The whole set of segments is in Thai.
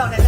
ลองใน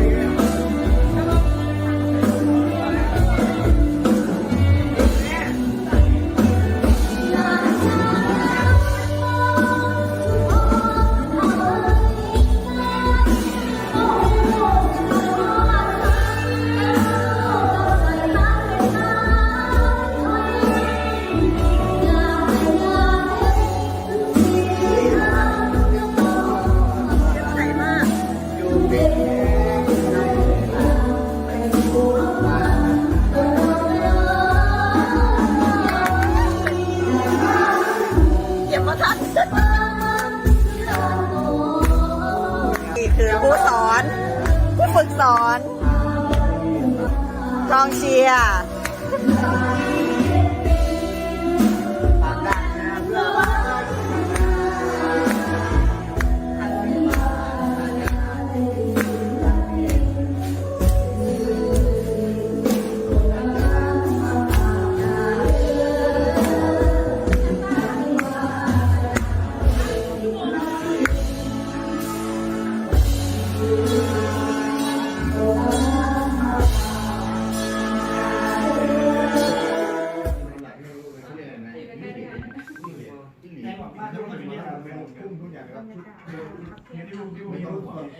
ด สอนกองเชียร์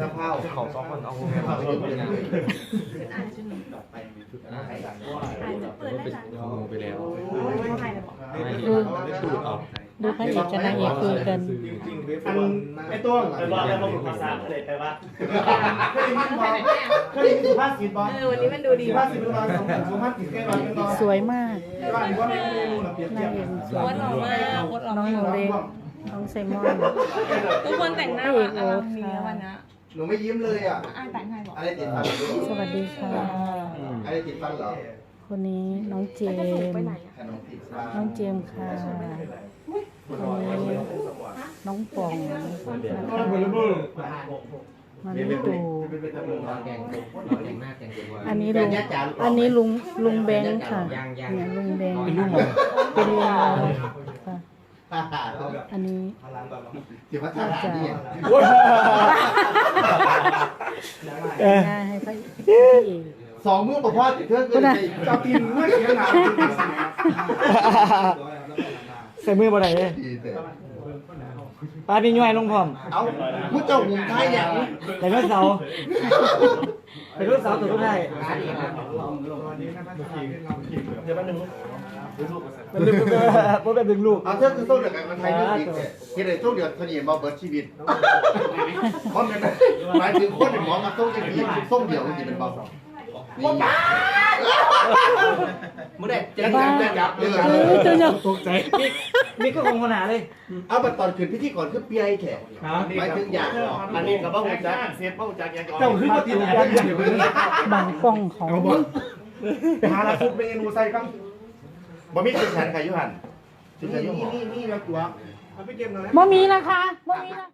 สภาพเขาสองคนเอาแม่มาอยู่ด้วยกันดูดูพระเอกกับนางเอกคุยกันอันไอ้ต้นไปบอกแล้วเขาฝึกภาษาเลยไปว่าเคยยินบอกเคยยินภาษิตบอกวันนี้มันดูดีสุภาษิตเป็นวันสองสุภาษิตแก้วันเป็นวันสวยมากว่าหรือว่าเมนูเราเปรียบเทีนายงเอกสวยน้องหนูเล็กน้องไซมอนทุกคนแต่งหน้าพระอมาอลังมีวันนะ หนูไม่ยิ้มเลยอะอ่านแต่งให้บอกอะไรติดฟันสวัสดีค่ะ อะไรติดฟันเหรอคนนี้น้องเจมส์ขนมติดฟันน้องเจมส์ค่ะคนนี้น้องป่องนะคะมันนี่ดูอันนี้ลุงอันนี้ลุงลุงแบงค์ค่ะเนี่ยลุงแบงค์เป็นลุง เป็นลุงค่ะอันนี้สิพัฒนาเนี่ยได้ให้สองมือประพอดเธอเกินไปเจ้าตีนเมื่อเสียหนาใส่มือบ่ได้เลยดีแต่ปลาพี่ย่อยลงพร้อมเอามุ้เจ้าหุงไทยอย่างแต่ก็เสาไปรุ่นเสาตัวรุ่นไทยเดี๋ยวแป๊บนึง มันดึงปุ๊บแบบดึงลูก เอาเธอคือส่งเดียวกันมันไทยยุติเฮ็ดได้ส่งเดียวเสน่ห์บ่เบิดชีวิตเพราะมันหมายถึงคนหมอมาส่งจังซี่ส่งเดียวจริงๆเป็นบ่บ่ป้ามื้อใดจะจับจะจับเออเออเจ้าเจ้าตกใจมีมีก็คงขนาดเลย เอาบัดตอนขึ้นพิธีก่อนคือเปียไอ้แขกหมายถึงอยากอันนี้ก็บ่ฮู้จักเสียบ่ฮู้จักยังเจ้าขึ้นมาตีนกันเดี๋ยวไปบังกล้องของหาละฟุตเมนูใส่กัน บ่มีจุดแขนใครอยุหันจุดแขนี่นอยู่หมอนี่นี่นะตัวมันไปเก็บหน่อยบ่มีนะคะบ่มีนะ